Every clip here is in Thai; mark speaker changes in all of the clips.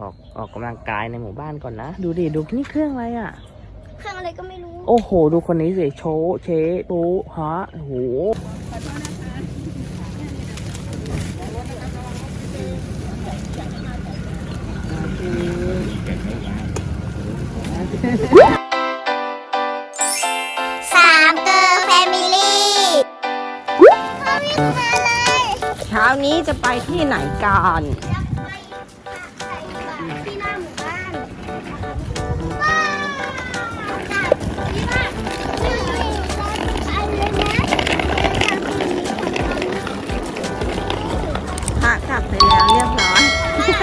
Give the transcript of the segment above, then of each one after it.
Speaker 1: ออกออกกำลังกายในหมู่บ้านก่อนนะ ดูดิ ดูนี่เครื่องอะไรอะ
Speaker 2: เครื่องอะไรก็ไม่รู้
Speaker 1: โอ้โห ดูคนนี้สิโชว์เชปูฮะโอ้โห
Speaker 2: สามเกอร์แฟมิลี่พ่อวิ่งมาเลย
Speaker 3: เช้านี้จะไปที่ไหนกัน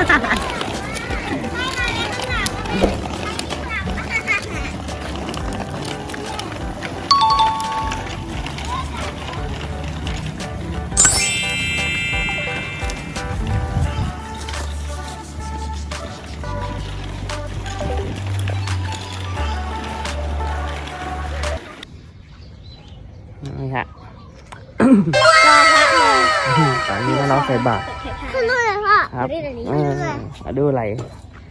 Speaker 2: นข้างหลังไม่ข้างหลัง
Speaker 1: นี่ฮะ
Speaker 2: รอพระเลย
Speaker 1: ตอนนี้ก็เราใส่บาตร ครับ
Speaker 2: ขึ้นด้วย
Speaker 1: เอ
Speaker 2: ขึ้น
Speaker 1: อ
Speaker 2: ด้วย
Speaker 1: มาดูอะไร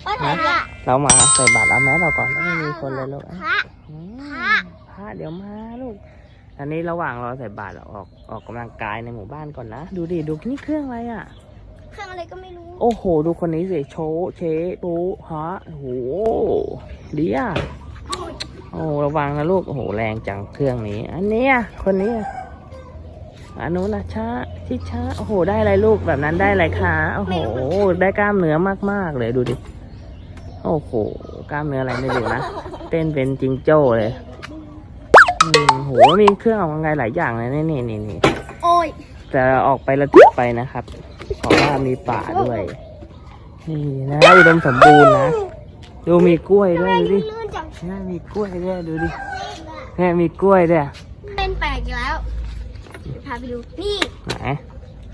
Speaker 2: พ่อถ่ายพระ
Speaker 1: เรามาใส่บาตรเอาแมสเราก่อนไม่มีคนเลยลูก
Speaker 2: พระ
Speaker 1: อืม
Speaker 2: พระ
Speaker 1: พระเดี๋ยวมาลูก อันนี้ระหว่างเราใส่บาตรเราออกออกกำลังกายในหมู่บ้านก่อนนะ ดูดิดูนี่เครื่องอะไรอะ
Speaker 2: เครื่องอะไรก็ไม่รู้
Speaker 1: โอ้โห ดูคนนี้สิโชว์เชปูฮะโอ้โหดีอะโอ้ระวังนะลูกโอ้โหแรงจังเครื่องนี้ อันเนี้ยคนนี้อะ อันนู้นนะช้าชิช้าโอ้โห ได้อะไรลูกแบบนั้นได้อะไรคะโอ้โห ได้กล้ามเนื้อมากๆเลยดูดิ โอ้โห กล้ามเนื้ออะไรไม่รู้นะเต้นเป็นจิงโจ้เลยอืมโหมีเครื่องออกกำลังกายหลายอย่างเลยนี่นี่นี่นี่
Speaker 2: โอ้ย
Speaker 1: แต่ออกไประทึกไปนะครับเพราะว่ามีป่าด้วย นี่นะอุดมสมบูรณ์นะดูมีกล้วยด้วยดูดิ
Speaker 2: ลื่นจัง
Speaker 1: เนี่ยมีกล้วยด้วยดูดิเนี่ยมีกล้วยด้วย
Speaker 2: เป็นแปลกอีกแล้ว พาไปดู นี่
Speaker 1: ไหน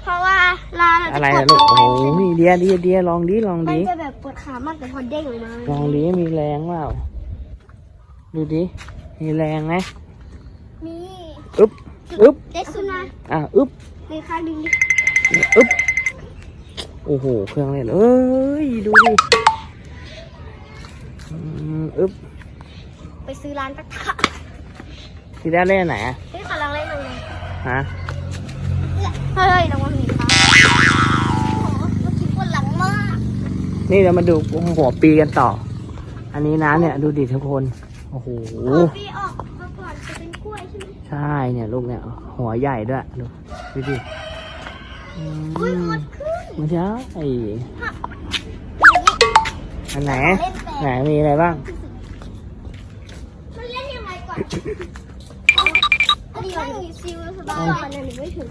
Speaker 2: เพราะว่าลาเรา
Speaker 1: อะไร
Speaker 2: จะ
Speaker 1: นะ
Speaker 2: ก
Speaker 1: ลู
Speaker 2: ด
Speaker 1: ก
Speaker 2: ล
Speaker 1: โอ้
Speaker 2: ง
Speaker 1: โห
Speaker 2: ไป
Speaker 1: มีเดียเดียเดียลองดิลอง
Speaker 2: มัน
Speaker 1: ดิ
Speaker 2: จะแบบปวดขามากแต่พอเด้งเลยนะ
Speaker 1: ลองดิมีแรงเปล่าดูดิมีแรงไหม
Speaker 2: มี
Speaker 1: อึ๊บอึ๊บ
Speaker 2: ได้สุนัข
Speaker 1: อะอึ๊บ
Speaker 2: ในข้างดึงดิ
Speaker 1: อึ๊บโอ้โหเครื่องเล่นเอ้ยดูดิอืมอึ๊บ
Speaker 2: ไปซื้อร้านตักทะ
Speaker 1: ทีแรกเล่นอันไหนอะ
Speaker 2: เฮ้ยขอลองเล่นหน่อย
Speaker 1: ฮะ
Speaker 2: เฮ้ยระวังหนีครับโอ้โหเมื่อกี้ปวดหลังมาก
Speaker 1: นี่เรามาดูหัวปีกันต่อ อันนี้นะเนี่ยดูดิทุกคน โอ้โห
Speaker 2: พอปีออกมาก่อนจะเป็นกล้วยใช่ไหม
Speaker 1: ใช่เนี่ยลูกเนี่ยหัวใหญ่ด้วยดูดูดิอื
Speaker 2: อุ้ย
Speaker 1: ม
Speaker 2: หมดขึ้น
Speaker 1: ไม่ใช่อันไหนไหนมีอะไรบ้าง
Speaker 2: มันเล่นยังไงก่อน อันนี้มันมีซิลสบายมันยังไม่ถึง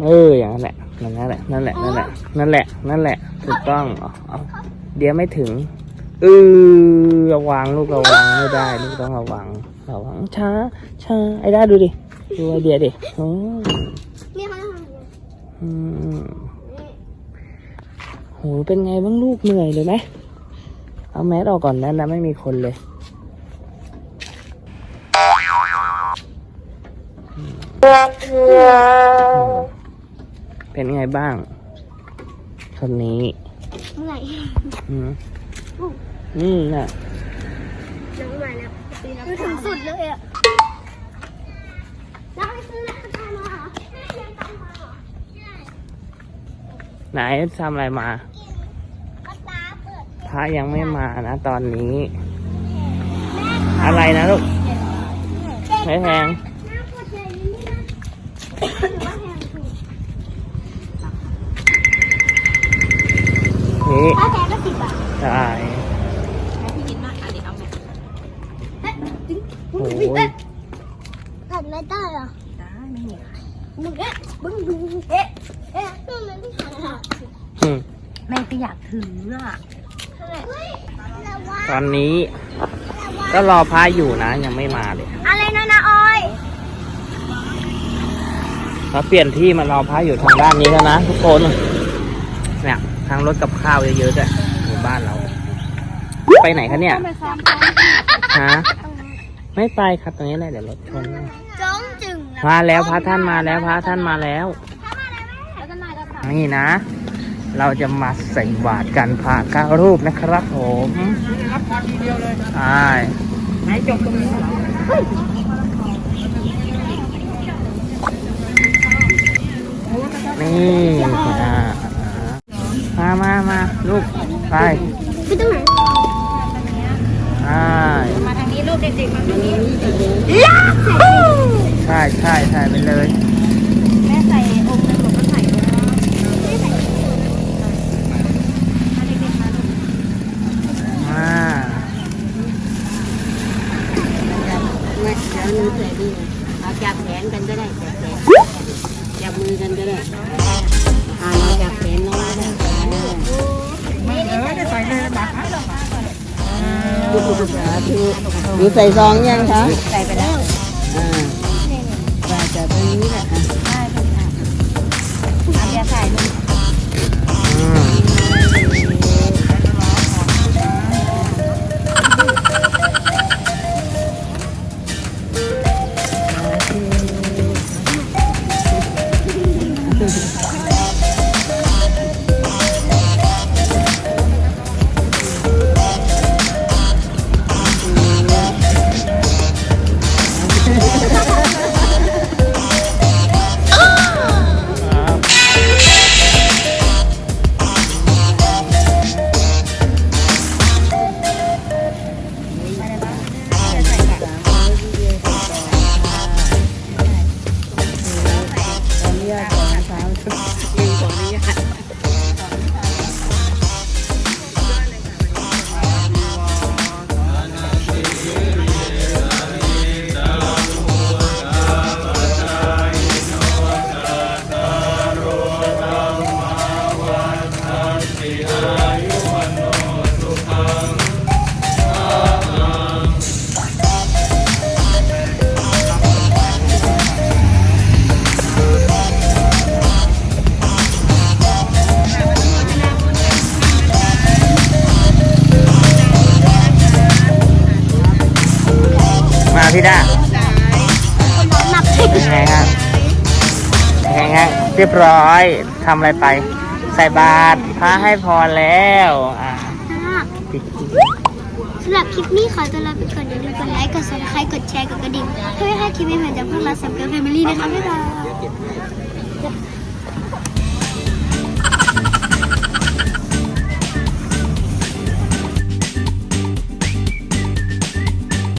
Speaker 1: เอออย่างนั้นแหละนั่นแหละนั่นแหละนั่นแหละนั่นแหละนั่นแหละถูกต้องเอาเดี๋ยวไม่ถึงเออระวังลูกระวังไม่ได้ลูกต้องระวังระวังช้าช้าไอ้ได้ดูดิดูไอเดียดิอืม
Speaker 2: นี่เขาทำยังไง
Speaker 1: อืมโหเป็นไงบ้างลูกเหนื่อยเลยไหมเอาแมสออกก่อนนะนะไม่มีคนเลย เป็นไงบ้างคนนี้
Speaker 2: เมื่อย
Speaker 1: อืมอืมน่ะ
Speaker 2: น้องใหม่แล้วคือถึงสุดเลยอะแล้วไปซื้อนักตามาเหรอแม่เลี้ยงตามมาเหรอ
Speaker 1: ไหนทำอะไรมา
Speaker 2: ก็ตาเปิด
Speaker 1: พระยังไม่มานะตอนนี้ อะไรนะลูกไม่แพง
Speaker 2: น้ำปวดใหญ่นี่นะถือว่าแพงถูก
Speaker 1: นี่
Speaker 2: ถ้าแพงก็สิบบาท
Speaker 1: ใช่
Speaker 3: ให้พี่ยินมากอะเดี๋ยวเอาแม่
Speaker 2: เอ๊ะจริง
Speaker 1: โอ้ย
Speaker 2: เอ๊ะทำไม่ได้เหรอ
Speaker 3: ได้ไม่มีใคร
Speaker 2: มึงเอ๊ะมึงดูเอ๊ะเอ๊ะนี่มันไม่ทันอะ
Speaker 1: อืม
Speaker 3: แม่ก็อยากถืออะ
Speaker 2: เฮ้ยระวัง
Speaker 1: ตอนนี้ก็รอพระอยู่นะ ยังไม่มาเลย
Speaker 2: อะไรนะนะออย
Speaker 1: เราเปลี่ยนที่มารอพระอยู่ทางด้านนี้แล้วนะทุกคน เนี่ย ทางรถกับข้าวเยอะๆด้วยหมู่บ้านเรา ไปไหนคะเนี่ยฮะไม่ไปครับตรงนี้แหละเดี๋ยวรถชน
Speaker 2: จ้องจึงนะ
Speaker 1: มาแล้วพระท่านมาแล้วพระท่านมาแล้ว
Speaker 2: ถ้ามาแล้วแม่แล้วก็นายก็ถาม
Speaker 1: นี่นะ เราจะมาใส่บาตรกันพระเก้ารูปนะครับผมใช่
Speaker 3: ไหนจบตรงนี้เหรอ
Speaker 1: นี่อ่ามามามาลูก ไป
Speaker 2: ไปตรงไหน
Speaker 1: ใช่
Speaker 3: มาทางนี้ลูกเด็กๆมาทางนี้
Speaker 1: ใช่ใช่ใช่ไปเลย
Speaker 3: แม่ใส่องค์ในหลวงพ่อใส่ด้วยนะมาเด็กๆมาลูก
Speaker 1: มา
Speaker 3: เดี๋ยวหนูใส่ดีเอาจับแขนกันก็ได้จับแขนจับมือกันก็ได้อ่าเราจับแขนน้องก็ได้ เออจะใส่เลยนะหนูใส่ซองยังคะ ใส่ไปแล้ว นับ
Speaker 2: เลย
Speaker 1: เป็นไงครับเป็นไงฮะเรียบร้อยทำอะไรไป ใส่บาตรพระให้พรแล้วอ่าปิด
Speaker 2: สำหรับคลิปนี้ขอตัวลาไปก่อนอย่าลืมกดไลค์กดซับสไครต์กดแชร์กดกระดิ่งเพื่อไม่ให้คลิปใหม่ๆจากพวกเราสับเกิร์ลแฟมิลี่นะคะบ๊ายบาย